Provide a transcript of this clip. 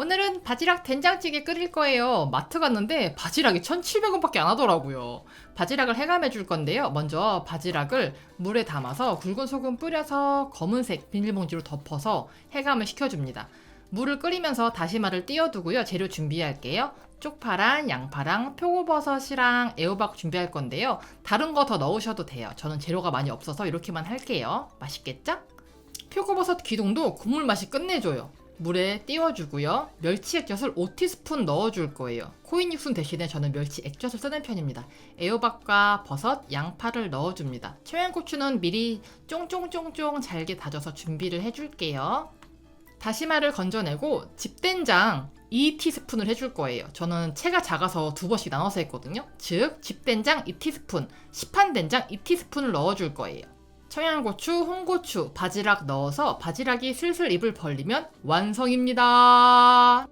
오늘은 바지락 된장찌개 끓일 거예요. 마트 갔는데 바지락이 1,700원밖에 안 하더라고요. 바지락을 해감해 줄 건데요. 먼저 바지락을 물에 담아서 굵은 소금 뿌려서 검은색 비닐봉지로 덮어서 해감을 시켜줍니다. 물을 끓이면서 다시마를 띄워두고요. 재료 준비할게요. 쪽파랑 양파랑 표고버섯이랑 애호박 준비할 건데요. 다른 거 더 넣으셔도 돼요. 저는 재료가 많이 없어서 이렇게만 할게요. 맛있겠죠? 표고버섯 기둥도 국물 맛이 끝내줘요. 물에 띄워주고요. 멸치 액젓을 5티스푼 넣어줄 거예요. 코인 육순 대신에 저는 멸치 액젓을 쓰는 편입니다. 애호박과 버섯, 양파를 넣어줍니다. 청양고추는 미리 쫑쫑쫑쫑 잘게 다져서 준비를 해줄게요. 다시마를 건져내고 집된장 2티스푼을 해줄 거예요. 저는 채가 작아서 두 번씩 나눠서 했거든요. 즉, 집된장 2티스푼, 시판된장 2티스푼을 넣어줄 거예요. 청양고추, 홍고추, 바지락 넣어서 바지락이 슬슬 입을 벌리면 완성입니다.